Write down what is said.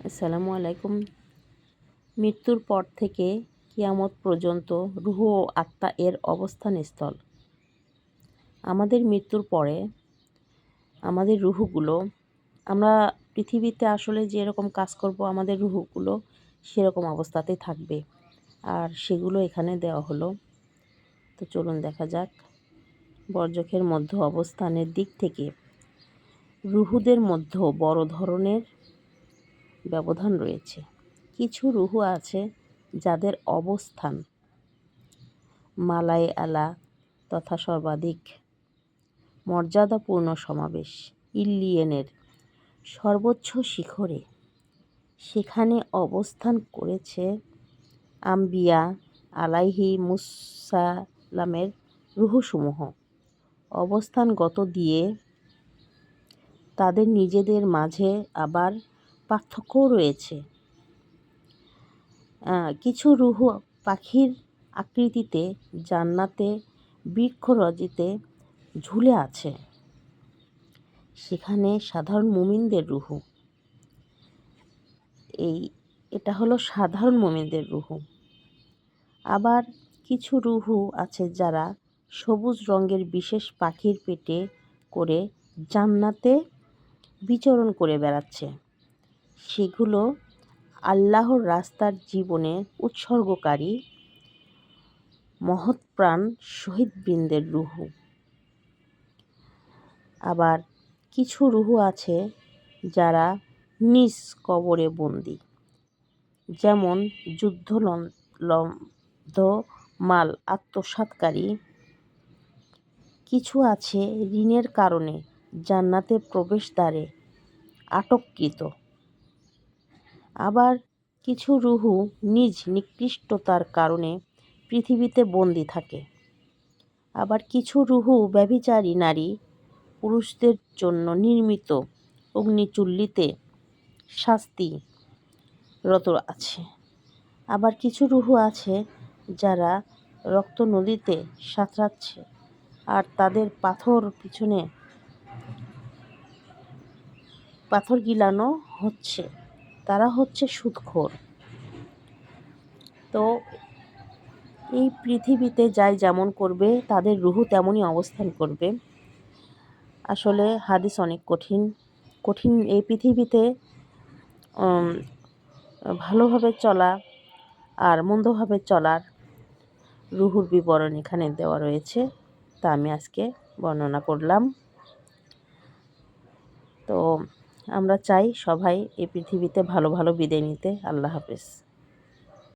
আসসালামু আলাইকুম। মৃত্যুর পর থেকে কিয়ামত পর্যন্ত রুহ ও আত্মা এর অবস্থান স্থল আমাদের মৃত্যুর পরে আমাদের রুহগুলো, আমরা পৃথিবীতে আসলে যেরকম কাজ করব, আমাদের রুহগুলো সেরকম অবস্থাতেই থাকবে। আর সেগুলো এখানে দেওয়া হলো। তো চলুন দেখা যাক বর্জকের মধ্য অবস্থানের দিক থেকে। রুহুদের মধ্যে বড় ধরনের ব্যবধান রয়েছে। কিছু রুহু আছে যাদের অবস্থান মালাই আলা তথা সর্বাধিক মর্যাদাপূর্ণ সমাবেশ ইল্লিয়েনের সর্বোচ্চ শিখরে। সেখানে অবস্থান করেছে আম্বিয়া আলাইহি মুসালামের রুহুসমূহ। অবস্থানগত দিয়ে তাদের নিজেদের মাঝে আবার পার্থক্যও রয়েছে। কিছু রুহু পাখির আকৃতিতে জান্নাতে, বৃক্ষরজিতে ঝুলে আছে। সেখানে সাধারণ মুমিনদের রুহু। এই, এটা হলো সাধারণ মুমিনদের রুহু। আবার কিছু রুহু আছে যারা সবুজ রঙের বিশেষ পাখির পেটে করে জান্নাতে বিচরণ করে বেড়াচ্ছে। সেগুলো আল্লাহর রাস্তার জীবনে উৎসর্গকারী মহৎপ্রাণ শহীদবৃন্দের রুহু। আবার কিছু রুহু আছে যারা নিজ কবরে বন্দি। যেমন যুদ্ধ লব্ধ মাল আত্মসাতকারী কিছু আছে ঋণের কারণে জান্নাতে প্রবেশদ্বারে আটককৃত। আবার কিছু রুহু নিজ নিকৃষ্টতার কারণে পৃথিবীতে বন্দি থাকে। আবার কিছু রুহু ব্যভিচারী নারী পুরুষদের জন্য নির্মিত অগ্নিচুল্লিতে শাস্তিরত আছে। আবার কিছু রুহু আছে যারা রক্ত নদীতে সাঁতরাচ্ছে আর তাদের পাথর পিছনে পাথর গিলানো হচ্ছে। তারা হচ্ছে সুদখোর। তো এই পৃথিবীতে যাই যেমন করবে, তাদের রুহু তেমনই অবস্থান করবে। আসলে হাদিস অনেক কঠিন। কঠিন এই পৃথিবীতে ভালোভাবে চলা আর মন্দভাবে চলার রুহুর বিবরণ এখানে দেওয়া রয়েছে। তা আমি আজকে বর্ণনা করলাম। তো আমরা চাই সবাই এই পৃথিবীতে ভালো ভালো বিদায় নিতে। আল্লাহ হাফেজ।